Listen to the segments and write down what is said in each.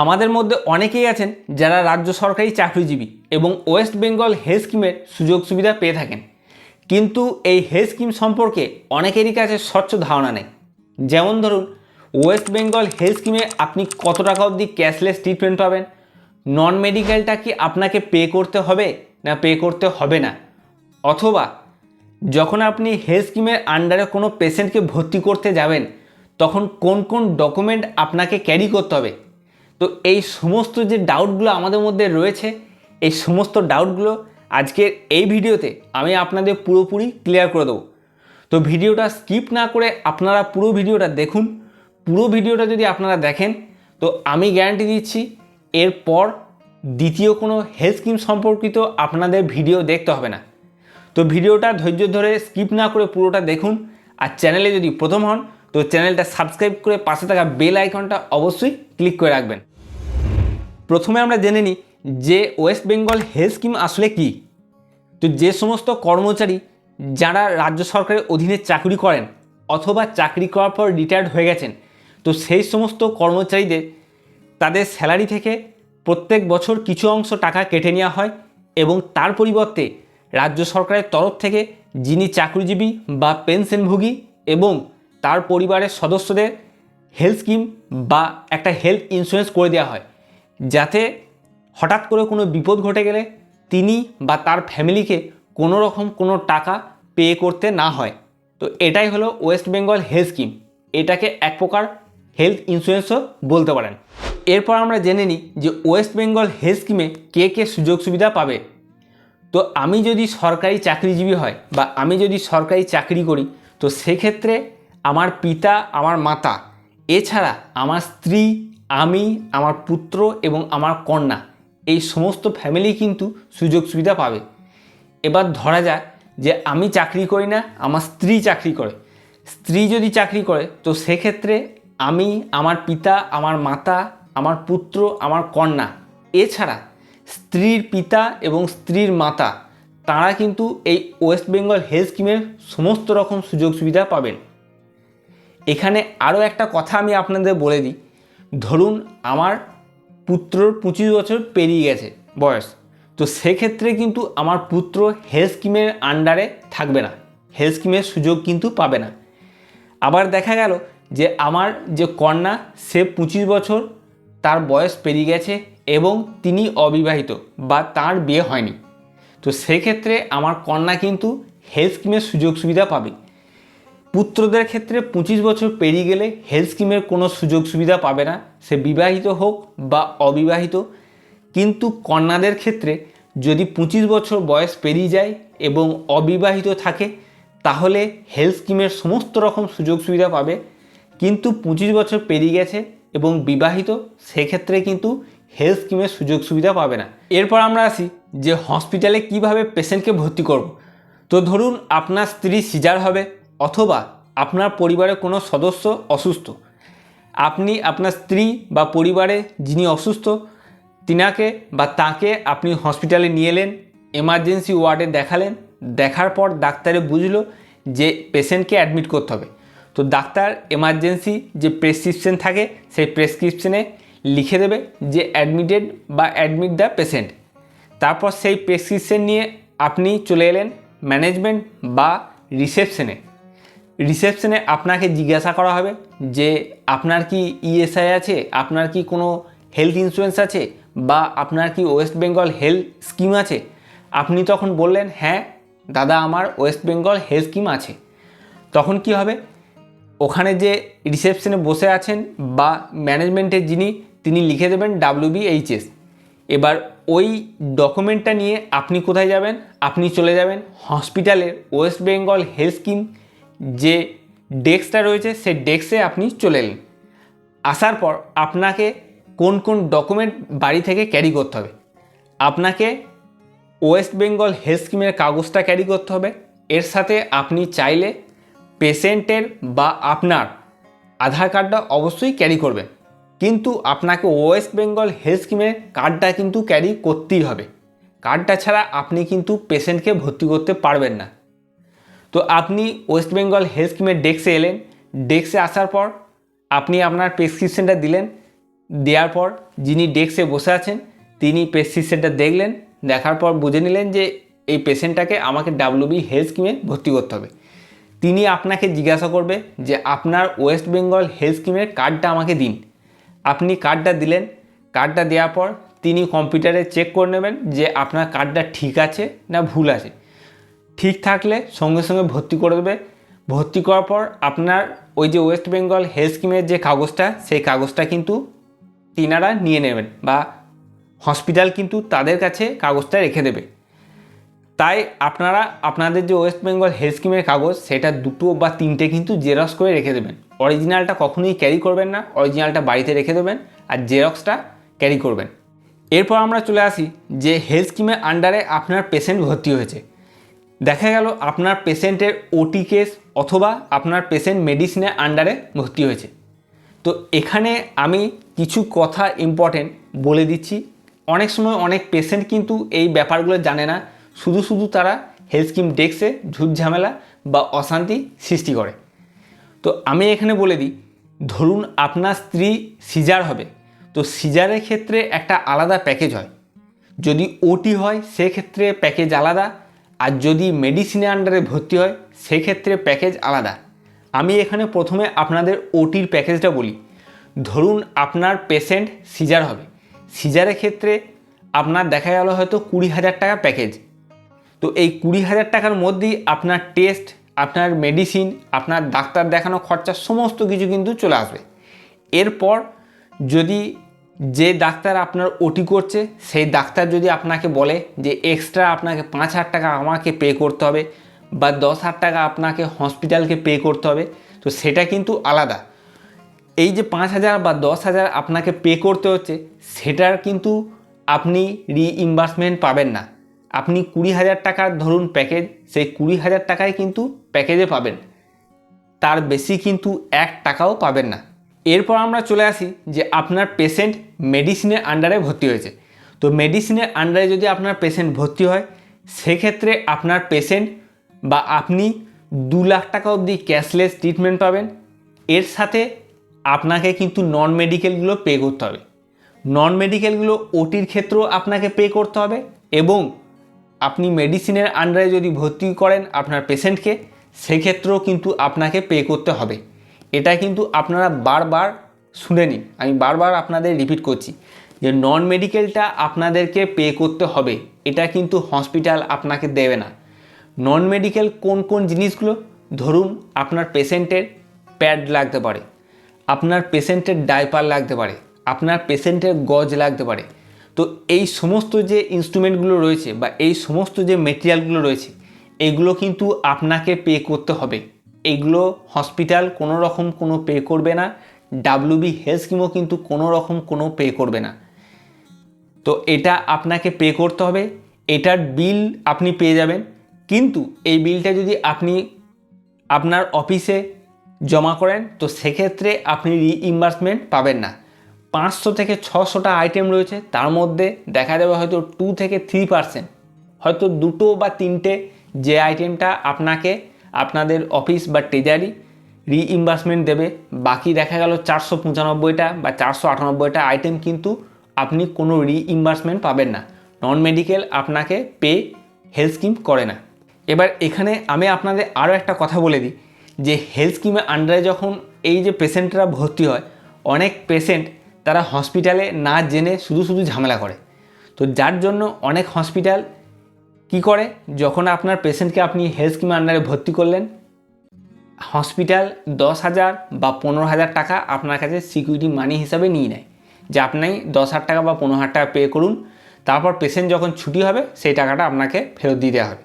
আমাদের মধ্যে অনেকেই আছেন যারা রাজ্য সরকারি চাকরিজীবী এবং ওয়েস্ট বেঙ্গল হেলথ স্কিমের সুযোগ সুবিধা পেয়ে থাকেন। কিন্তু এই হেলথ স্কিম সম্পর্কে অনেকেরই কাছে স্বচ্ছ ধারণা নেই। যেমন ধরুন, ওয়েস্ট বেঙ্গল হেলথ স্কিমে আপনি কত টাকা অবধি ক্যাশলেস ট্রিটমেন্ট পাবেন? নন মেডিকেলটা কি আপনাকে পে করতে হবে না পে করতে হবে না? অথবা, যখন আপনি হেলথ স্কিমের আন্ডারে কোনো পেশেন্টকে ভর্তি করতে যাবেন, তখন কোন কোন ডকুমেন্ট আপনাকে ক্যারি করতে হবে? তো এই সমস্ত যে ডাউটগুলো আমাদের মধ্যে রয়েছে, এই সমস্ত ডাউটগুলো আজকের এই ভিডিওতে আমি আপনাদের পুরোপুরি ক্লিয়ার করে দেবো। তো ভিডিওটা স্কিপ না করে আপনারা পুরো ভিডিওটা দেখুন। পুরো ভিডিওটা যদি আপনারা দেখেন, তো আমি গ্যারান্টি দিচ্ছি এরপর দ্বিতীয় কোনো হেলথ স্কিম সম্পর্কিত আপনাদের ভিডিও দেখতে হবে না। তো ভিডিওটা ধৈর্য ধরে স্কিপ না করে পুরোটা দেখুন আর চ্যানেলে যদি প্রথম হন, তো চ্যানেলটা সাবস্ক্রাইব করে পাশে থাকা বেল আইকনটা অবশ্যই ক্লিক করে রাখবেন। প্রথমে আমরা জেনে নিই যে ওয়েস্ট বেঙ্গল হেলথ স্কিম আসলে কি। তো যে সমস্ত কর্মচারী যারা রাজ্য সরকারের অধীনে চাকরি করেন অথবা চাকরি করার পর রিটায়ার্ড হয়ে গেছেন, তো সেই সমস্ত কর্মচারীদের তাদের স্যালারি থেকে প্রত্যেক বছর কিছু অংশ টাকা কেটে নেওয়া হয় এবং তার পরিবর্তে রাজ্য সরকারের তরফ থেকে যিনি চাকরিজীবী বা পেনশনভোগী এবং তার পরিবারের সদস্যদের হেলথ স্কিম বা একটা হেলথ ইন্স্যুরেন্স করে দেওয়া হয়। যাতে হঠাৎ করে কোনো বিপদ ঘটে গেলে তিনি বা তার ফ্যামিলিকে কোনো রকম কোনো টাকা পে করতে না হয়। তো এটাই হলো ওয়েস্ট বেঙ্গল হেলথ স্কিম। এটাকে এক প্রকার হেলথ ইন্স্যুরেন্সও বলতে পারেন। এরপর আমরা জেনে নিই যে ওয়েস্ট বেঙ্গল হেলথ স্কিমে কে কে সুযোগ সুবিধা পাবে। তো আমি যদি সরকারি চাকরিজীবী হয় বা আমি যদি সরকারি চাকরি করি, তো সেক্ষেত্রে আমার পিতা, আমার মাতা, এছাড়া আমার স্ত্রী আমি, আমার পুত্র এবং আমার কন্যা, এই সমস্ত ফ্যামিলি কিন্তু সুযোগ সুবিধা পাবে। এবার ধরা যাক যে আমি চাকরি করি না, আমার স্ত্রী চাকরি করে। স্ত্রী যদি চাকরি করে, তো সেক্ষেত্রে আমি, আমার পিতা, আমার মাতা, আমার পুত্র, আমার কন্যা, এছাড়া স্ত্রীর পিতা এবং স্ত্রীর মাতা, তারা কিন্তু এই ওয়েস্ট বেঙ্গল হেলথ স্কিমের সমস্ত রকম সুযোগ সুবিধা পাবেন। এখানে আরও একটা কথা আমি আপনাদের বলে দিই। ধরুন আমার পুত্রর পঁচিশ বছর পেরিয়ে গেছে বয়স, তো সেক্ষেত্রে কিন্তু আমার পুত্র হেলথ স্কিমের আন্ডারে থাকবে না হেলথ স্কিমের সুযোগ কিন্তু পাবে না। আবার দেখা গেল যে আমার যে কন্যা, সে পঁচিশ বছর তার বয়স পেরিয়ে গেছে এবং তিনি অবিবাহিত বা তার বিয়ে হয়নি, তো সেক্ষেত্রে আমার কন্যা কিন্তু হেলথ স্কিমের সুযোগ সুবিধা পাবে। পুত্রদের ক্ষেত্রে পঁচিশ বছর পেরিয়ে গেলে হেলথ স্কিমের কোনো সুযোগ সুবিধা পাবে না। সে বিবাহিত হোক বা অবিবাহিত। কিন্তু কন্যাদের ক্ষেত্রে যদি পঁচিশ বছর বয়স পেরিয়ে যায় এবং অবিবাহিত থাকে, তাহলে হেলথ স্কিমের সমস্ত রকম সুযোগ সুবিধা পাবে। কিন্তু পঁচিশ বছর পেরিয়ে গেছে এবং বিবাহিত, সেক্ষেত্রে কিন্তু হেলথ স্কিমের সুযোগ সুবিধা পাবে না। এরপর আমরা আসি যে হসপিটালে কীভাবে পেশেন্টকে ভর্তি করব। তো ধরুন আপনার স্ত্রী সিজার হবে অথবা আপনার পরিবারের কোনো সদস্য অসুস্থ। আপনি আপনার স্ত্রী বা পরিবারে যিনি অসুস্থ, তিনাকে বা তাকে আপনি হসপিটালে নিয়ে এলেন এমার্জেন্সি ওয়ার্ডে দেখালেন, দেখার পর ডাক্তারে বুঝলো যে পেশেন্টকে অ্যাডমিট করতে হবে। তো ডাক্তার এমার্জেন্সি যে প্রেসক্রিপশন থাকে, সেই প্রেসক্রিপশনে লিখে দেবে যে অ্যাডমিটেড বা অ্যাডমিট দ্য পেশেন্ট তারপর সেই প্রেসক্রিপশন নিয়ে আপনি চলে এলেন ম্যানেজমেন্ট বা রিসেপশনে রিসেপশনে আপনাকে জিজ্ঞাসা করা হবে যে আপনার কি ইএসআই আছে, আপনার কি কোনো হেলথ ইন্স্যুরেন্স আছে বা আপনার কি ওয়েস্ট বেঙ্গল হেলথ স্কিম আছে? আপনি তখন বললেন হ্যাঁ দাদা, আমার ওয়েস্ট বেঙ্গল হেলথ স্কিম আছে। তখন কি হবে? ওখানে যে রিসেপশনে বসে আছেন বা ম্যানেজমেন্টের যিনি, তিনি লিখে দেবেন ডাব্লিউবিএইচএস এবার ওই ডকুমেন্টটা নিয়ে আপনি কোথায় যাবেন? আপনি চলে যাবেন হসপিটালের ওয়েস্ট বেঙ্গল হেলথ স্কিম যে ডেস্কটা রয়েছে সেই ডেস্কে আপনি চলে এলেন। আসার পর আপনাকে কোন কোন ডকুমেন্ট বাড়ি থেকে ক্যারি করতে হবে? আপনাকে ওয়েস্ট বেঙ্গল হেলথ স্কিমের কাগজটা ক্যারি করতে হবে। এর সাথে আপনি চাইলে পেশেন্টের বা আপনার আধার কার্ডটা অবশ্যই ক্যারি করবেন। কিন্তু আপনাকে ওয়েস্ট বেঙ্গল হেলথ স্কিমের কার্ডটা কিন্তু ক্যারি করতেই হবে। কার্ডটা ছাড়া আপনি কিন্তু পেশেন্টকে ভর্তি করতে পারবেন না। তো আপনি ওয়েস্ট বেঙ্গল হেলথ স্কিমের ডেস্কে এলেন, ডেস্কে আসার পর আপনি আপনার প্রেসক্রিপশনটা দিলেন, দেওয়ার পর যিনি ডেস্কে বসে আছেন, তিনি প্রেসক্রিপশনটা দেখলেন, দেখার পর বুঝে নিলেন যে এই পেশেন্টটাকে আমাকে ডাব্লিউবি হেলথ স্কিমে ভর্তি করতে হবে। তিনি আপনাকে জিজ্ঞাসা করবে যে আপনার ওয়েস্ট বেঙ্গল হেলথ স্কিমের কার্ডটা আমাকে দিন। আপনি কার্ডটা দিলেন, কার্ডটা দেওয়ার পর তিনি কম্পিউটারে চেক করে নেবেন যে আপনার কার্ডটা ঠিক আছে না ভুল আছে। ঠিক থাকলে সঙ্গে সঙ্গে ভর্তি করে দেবে। ভর্তি করার পর আপনার ওই যে ওয়েস্ট বেঙ্গল হেলথ স্কিমের যে কাগজটা, সেই কাগজটা কিন্তু তিনারা নিয়ে নেবেন বা হসপিটাল কিন্তু তাদের কাছে কাগজটা রেখে দেবে। তাই আপনারা, আপনাদের যে ওয়েস্ট বেঙ্গল হেলথ স্কিমের কাগজ, সেটা দুটো বা তিনটে কিন্তু জেরক্স করে রেখে দেবেন। অরিজিনালটা কখনোই ক্যারি করবেন না অরিজিনালটা বাড়িতে রেখে দেবেন আর জেরক্সটা ক্যারি করবেন। এরপর আমরা চলে আসি যে হেলথ স্কিমের আন্ডারে আপনার পেশেন্ট ভর্তি হয়েছে। দেখা গেল আপনার পেশেন্টের ওটি কেস অথবা আপনার পেশেন্ট মেডিসিনের আন্ডারে ভর্তি হয়েছে। তো এখানে আমি কিছু কথা ইম্পর্টেন্ট বলে দিচ্ছি। অনেক সময় অনেক পেশেন্ট কিন্তু এই ব্যাপারগুলো জানে না। শুধু শুধু তারা হেলথ স্কিম ডেস্কে ঝামেলা বা অশান্তি সৃষ্টি করে। তো আমি এখানে বলে দিই, ধরুন আপনার স্ত্রী সিজার হবে। তো সিজারের ক্ষেত্রে একটা আলাদা প্যাকেজ হয়। যদি ওটি হয়, সেক্ষেত্রে প্যাকেজ আলাদা। আর যদি মেডিসিনের আন্ডারে ভর্তি হয়, সেক্ষেত্রে প্যাকেজ আলাদা। আমি এখানে প্রথমে আপনাদের ওটির প্যাকেজটা বলি। ধরুন আপনার পেশেন্ট সিজার হবে। সিজারের ক্ষেত্রে আপনার দেখা গেল হয়তো কুড়ি হাজার টাকা প্যাকেজ তো এই কুড়ি হাজার টাকার মধ্যেই আপনার টেস্ট আপনার মেডিসিন আপনার ডাক্তার দেখানো খরচা, সমস্ত কিছু কিন্তু চলে আসবে। এরপর যদি যে ডাক্তার আপনার ওটি করছে, সেই ডাক্তার যদি আপনাকে বলে যে এক্সট্রা আপনাকে পাঁচ হাজার টাকা আমাকে পে করতে হবে বা দশ হাজার টাকা আপনাকে হসপিটালকে পে করতে হবে, তো সেটা কিন্তু আলাদা। এই যে পাঁচ হাজার বা দশ হাজার আপনাকে পে করতে হচ্ছে, সেটার কিন্তু আপনি রিইম্বার্সমেন্ট পাবেন না। আপনি কুড়ি হাজার টাকার ধরুন প্যাকেজ সেই কুড়ি হাজার টাকায় কিন্তু প্যাকেজে পাবেন। তার বেশি কিন্তু এক টাকাও পাবেন না। এরপর আমরা চলে আসি যে আপনার পেশেন্ট মেডিসিনের আন্ডারে ভর্তি হয়েছে। তো মেডিসিনের আন্ডারে যদি আপনার পেশেন্ট ভর্তি হয়, সেক্ষেত্রে আপনার পেশেন্ট বা আপনি দু লাখ টাকা অবধি ক্যাশলেস ট্রিটমেন্ট পাবেন। এর সাথে আপনাকে কিন্তু নন মেডিকেলগুলো পে করতে হবে। নন মেডিকেলগুলো ওটির ক্ষেত্রেও আপনাকে পে করতে হবে এবং আপনি মেডিসিনের আন্ডারে যদি ভর্তি করেন আপনার পেশেন্টকে সেক্ষেত্রেও কিন্তু আপনাকে পে করতে হবে। এটা কিন্তু আপনারা বারবার শুনে নিন আমি বারবার আপনাদের রিপিট করছি যে নন মেডিকেলটা আপনাদেরকে পে করতে হবে। এটা কিন্তু হসপিটাল আপনাকে দেবে না। নন মেডিকেল কোন কোন জিনিসগুলো? ধরুন আপনার পেশেন্টের প্যাড লাগতে পারে, আপনার পেশেন্টের ডাইপার লাগতে পারে, আপনার পেশেন্টের গজ লাগতে পারে। তো এই সমস্ত যে ইনস্ট্রুমেন্টগুলো রয়েছে বা এই সমস্ত যে মেটেরিয়ালগুলো রয়েছে, এগুলো কিন্তু আপনাকে পে করতে হবে। এগুলো হসপিটাল কোনো রকম কোনো পে করবে না। ডাব্লিউবি হেলথ স্কিমও কিন্তু কোনো রকম কোনো পে করবে না। তো এটা আপনাকে পে করতে হবে। এটার বিল আপনি পেয়ে যাবেন। কিন্তু এই বিলটা যদি আপনি আপনার অফিসে জমা করেন, তো সেক্ষেত্রে আপনি রিইম্বার্সমেন্ট পাবেন না। পাঁচশো থেকে ছশোটা আইটেম রয়েছে। তার মধ্যে দেখা যাবে হয়তো টু থেকে থ্রি পার্সেন্ট হয়তো দুটো বা তিনটে যে আইটেমটা আপনাকে আপনাদের অফিস বা ট্রেজারি রিইম্বার্সমেন্ট দেবে। বাকি দেখা গেল চারশো পঁচানব্বইটা বা চারশো আটানব্বইটা আইটেম কিন্তু আপনি কোনো রিইম্বার্সমেন্ট পাবেন না। নন মেডিকেল আপনাকে পে হেলথ স্কিম করে না। এবার এখানে আমি আপনাদের আরও একটা কথা বলে দিই যে হেলথ স্কিমের আন্ডারে যখন এই যে পেশেন্টরা ভর্তি হয়, অনেক পেশেন্ট তারা হসপিটালে না জেনে শুধু শুধু ঝামেলা করে। তো যার জন্য অনেক হসপিটাল কি করে? যখন আপনার পেশেন্টকে আপনি হেলথ স্কিমের আন্ডারে ভর্তি করলেন হসপিটাল দশ হাজার বা পনেরো হাজার টাকা আপনার কাছে সিকিউরিটি মানি হিসাবে নিয়ে নেয়। যে আপনি দশ হাজার টাকা বা পনেরো হাজার টাকা পে করুন, তারপর পেশেন্ট যখন ছুটি হবে, সেই টাকাটা আপনাকে ফেরত দিয়ে দেওয়া হবে।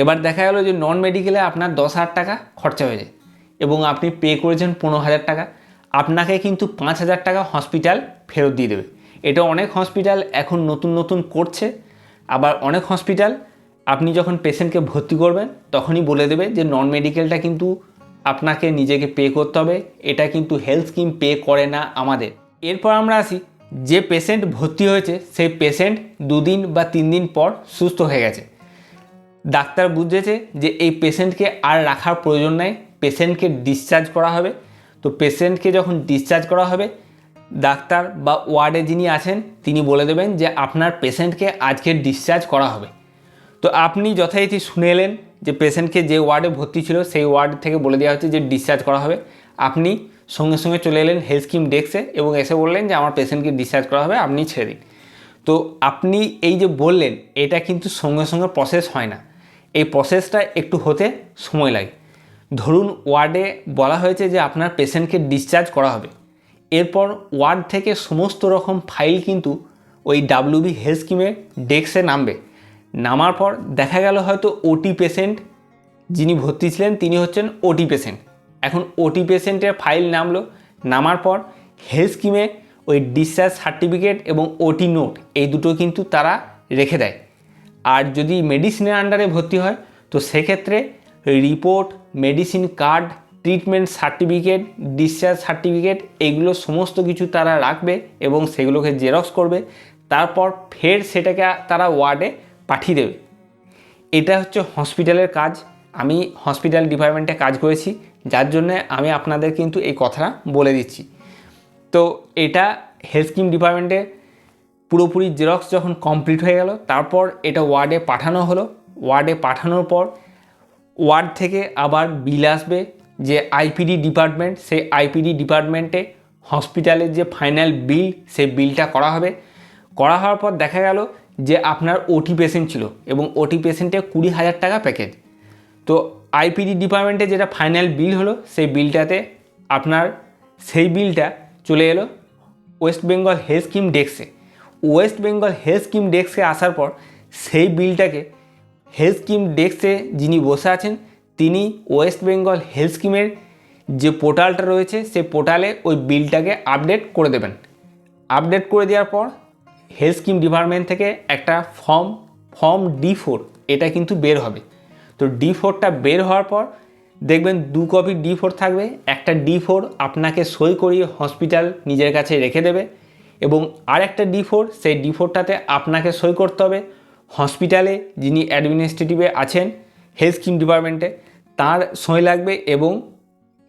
এবার দেখা গেলো যে নন মেডিকেলে আপনার দশ হাজার টাকা খরচা হয়ে যায় এবং আপনি পে করেছেন পনেরো হাজার টাকা, আপনাকে কিন্তু পাঁচ হাজার টাকা হসপিটাল ফেরত দিয়ে দেবে। এটা অনেক হসপিটাল এখন নতুন নতুন করছে, আবার অনেক হসপিটাল আপনি যখন পেশেন্টকে ভর্তি করবেন, তখনই বলে দেবে যে নন মেডিকেলটা কিন্তু আপনাকে নিজেকে পে করতে হবে, এটা কিন্তু হেলথ স্কিম পে করে না আমাদের। এরপর আমরা আসি, যে পেশেন্ট ভর্তি হয়েছে, সেই পেশেন্ট দুদিন বা তিন দিন পর সুস্থ হয়ে গেছে। ডাক্তার বুঝেছে যে এই পেশেন্টকে আর রাখার প্রয়োজন নাই পেশেন্টকে ডিসচার্জ করা হবে। তো পেশেন্টকে যখন ডিসচার্জ করা হবে, ডাক্তার বা ওয়ার্ডে যিনি আছেন, তিনি বলে দেবেন যে আপনার পেশেন্টকে আজকে ডিসচার্জ করা হবে। তো আপনি যথারীতি শুনে এলেন যে পেশেন্টকে যে ওয়ার্ডে ভর্তি ছিল, সেই ওয়ার্ড থেকে বলে দেওয়া হচ্ছে যে ডিসচার্জ করা হবে। আপনি সঙ্গে সঙ্গে চলে এলেন হেলথ স্কিম ডেস্কে এবং এসে বললেন যে আমার পেশেন্টকে ডিসচার্জ করা হবে, আপনি ছেড়ে দিন। তো আপনি এই যে বললেন, এটা কিন্তু সঙ্গে সঙ্গে প্রসেস হয় না। এই প্রসেসটা একটু হতে সময় লাগে। ধরুন ওয়ার্ডে বলা হয়েছে যে আপনার পেশেন্টকে ডিসচার্জ করা হবে। এরপর ওয়ার্ড থেকে সমস্ত রকম ফাইল কিন্তু ওই ডাব্লিউবি হেলথ স্কিমের ডেস্কে নামবে। নামার পর দেখা গেল হয়তো ওটি পেশেন্ট যিনি ভর্তি ছিলেন, তিনি হচ্ছেন ওটি পেশেন্ট এখন ওটি পেশেন্টের ফাইল নামলো, নামার পর হেলথ স্কিমে ওই ডিসচার্জ সার্টিফিকেট এবং ওটি নোট এই দুটো কিন্তু তারা রেখে দেয়। আর যদি মেডিসিনের আন্ডারে ভর্তি হয়, তো সেক্ষেত্রে report medicine card treatment certificate discharge certificate এগুলো সমস্ত কিছু তারা রাখবে এবং সেগুলোকে জেরক্স করবে। তারপর ফের সেটাকে তারা ওয়ার্ডে পাঠিয়ে দেবে। এটা হচ্ছে হসপিটালের কাজ। আমি হসপিটাল ডিপার্টমেন্টে কাজ করেছি, যার জন্য আমি আপনাদের কিন্তু এই কথাটা বলে দিচ্ছি। তো এটা হেলথ স্কিম ডিপার্টমেন্টে পুরোপুরি জেরক্স যখন কমপ্লিট হয়ে গেল, তারপর এটা ওয়ার্ডে পাঠানো হলো। ওয়ার্ডে পাঠানোর পর ওয়ার্ড থেকে আবার বিল আসবে যে আইপিডি ডিপার্টমেন্ট, সেই আইপিডি ডিপার্টমেন্টে হসপিটালের যে ফাইনাল বিল, সেই বিলটা করা হবে। করা হওয়ার পর দেখা গেল যে আপনার ওটি পেশেন্ট ছিল এবং ওটি পেশেন্টে কুড়ি হাজার টাকা প্যাকেজ তো আইপিডি ডিপার্টমেন্টে যেটা ফাইনাল বিল হলো, সেই বিলটাতে আপনার সেই বিলটা চলে এলো ওয়েস্ট বেঙ্গল হেলথ স্কিম ডেস্কে ওয়েস্ট বেঙ্গল হেলথ স্কিম ডেস্কে আসার পর সেই বিলটাকে হেলথ স্কিম ডেস্কে যিনি বসে আছেন, তিনি ওয়েস্ট বেঙ্গল হেলথ স্কিমের যে পোর্টালটা রয়েছে, সেই পোর্টালে ওই বিলটাকে আপডেট করে দেবেন। আপডেট করে দেওয়ার পর হেলথ স্কিম ডিপার্টমেন্ট থেকে একটা ফর্ম ফর্ম ডি ফোর এটা কিন্তু বের হবে। তো ডি ফোরটা বের হওয়ার পর দেখবেন দু কপি ডি ফোর থাকবে, একটা ডি ফোর আপনাকে সই করিয়ে হসপিটাল নিজের কাছে রেখে দেবে এবং আর একটা ডি ফোর সেই ডি ফোরটাতে আপনাকে সই করতে হবে। হসপিটালে যিনি অ্যাডমিনিস্ট্রেটিভে আছেন হেলথ স্কিম ডিপার্টমেন্টে তার সই লাগবে এবং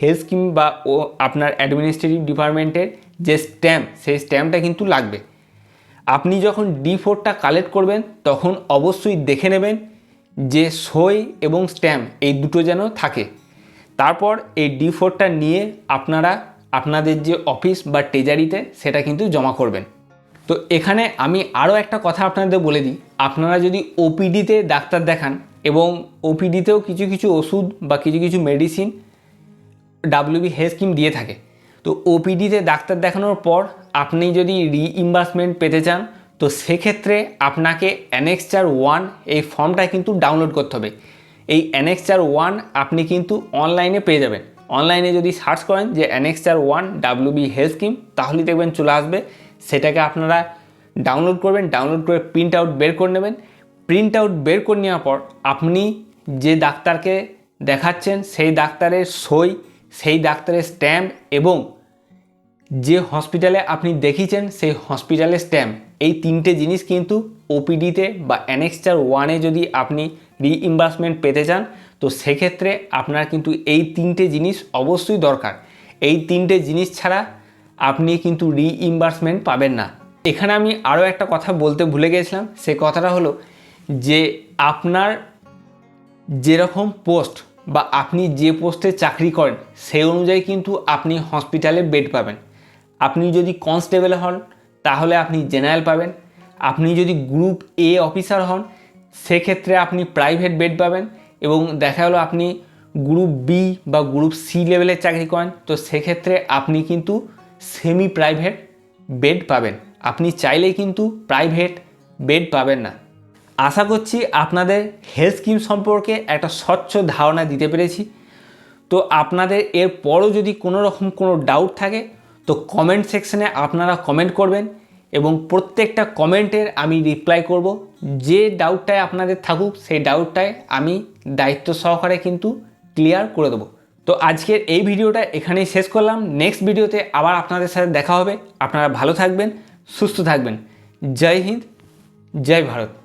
হেলথ স্কিম বা ও আপনার অ্যাডমিনিস্ট্রেটিভ ডিপার্টমেন্টের যে স্ট্যাম্প সেই স্ট্যাম্পটা কিন্তু লাগবে। আপনি যখন ডি ফোরটা কালেক্ট করবেন, তখন অবশ্যই দেখে নেবেন যে সই এবং স্ট্যাম্প এই দুটো যেন থাকে। তারপর এই ডি ফোরটা নিয়ে আপনারা আপনাদের যে অফিস বা ট্রেজারিতে সেটা কিন্তু জমা করবেন। তো এখানে আমি আরও একটা কথা আপনাদের বলে দিই। আপনারা যদি ওপিডিতে ডাক্তার দেখান এবং ওপিডিতেও কিছু কিছু ওষুধ বা কিছু কিছু মেডিসিন ডাব্লিউবি হেলথ স্কিম দিয়ে থাকে তো ওপিডিতে ডাক্তার দেখানোর পর আপনি যদি রিইম্বার্সমেন্ট পেতে চান, তো সেক্ষেত্রে আপনাকে অ্যানেক্সচার ওয়ান এই ফর্মটা কিন্তু ডাউনলোড করতে হবে। এই অ্যানেক্সচার ওয়ান আপনি কিন্তু অনলাইনে পেয়ে যাবেন। অনলাইনে যদি সার্চ করেন যে annexure one WB health scheme তাহলেই দেখবেন চলে আসবে। সেটাকে আপনারা ডাউনলোড করবেন ডাউনলোড করে প্রিন্ট আউট বের করে নেবেন। প্রিন্ট আউট বের করে নেওয়ার পর আপনি যে ডাক্তারকে দেখাচ্ছেন, সেই ডাক্তারের সই সেই ডাক্তারের স্ট্যাম্প এবং যে হসপিটালে আপনি দেখিয়েছেন সেই হসপিটালের স্ট্যাম্প। এই তিনটে জিনিস কিন্তু ওপিডিতে বা অ্যানেক্সচার ওয়ানে যদি আপনি রিইম্বার্সমেন্ট পেতে চান, তো সেক্ষেত্রে আপনার কিন্তু এই তিনটে জিনিস অবশ্যই দরকার। এই তিনটে জিনিস ছাড়া আপনি কিন্তু রিইম্বার্সমেন্ট পাবেন না। এখানে আমি আরও একটা কথা বলতে ভুলে গেছিলাম, সে কথাটা হলো যে আপনার যেরকম পোস্ট বা আপনি যে পোস্টে চাকরি করেন, সেই অনুযায়ী কিন্তু আপনি হসপিটালে বেড পাবেন। আপনি যদি কনস্টেবল হন, তাহলে আপনি জেনারেল পাবেন। আপনি যদি গ্রুপ এ অফিসার হন, সেক্ষেত্রে আপনি প্রাইভেট বেড পাবেন এবং দেখা গেলো আপনি গ্রুপ বি বা গ্রুপ সি লেভেলের চাকরি করেন, তো সেক্ষেত্রে আপনি কিন্তু সেমি প্রাইভেট বেড পাবেন। আপনি চাইলেই কিন্তু প্রাইভেট বেড পাবেন না। আশা করছি আপনাদের হেলথ স্কিম সম্পর্কে একটা স্বচ্ছ ধারণা দিতে পেরেছি। তো আপনাদের এর পরও যদি কোনো রকম কোনো ডাউট থাকে, তো কমেন্ট সেকশনে আপনারা কমেন্ট করবেন এবং প্রত্যেকটা কমেন্টের আমি রিপ্লাই করব। যে ডাউটটায় আপনাদের থাকুক, সেই ডাউটটায় আমি দায়িত্ব সহকারে কিন্তু ক্লিয়ার করে দেবো। তো আজকের এই ভিডিওটা এখানেই শেষ করলাম। নেক্সট ভিডিওতে আবার আপনাদের সাথে দেখা হবে। আপনারা ভালো থাকবেন, সুস্থ থাকবেন। জয় হিন্দ, জয় ভারত।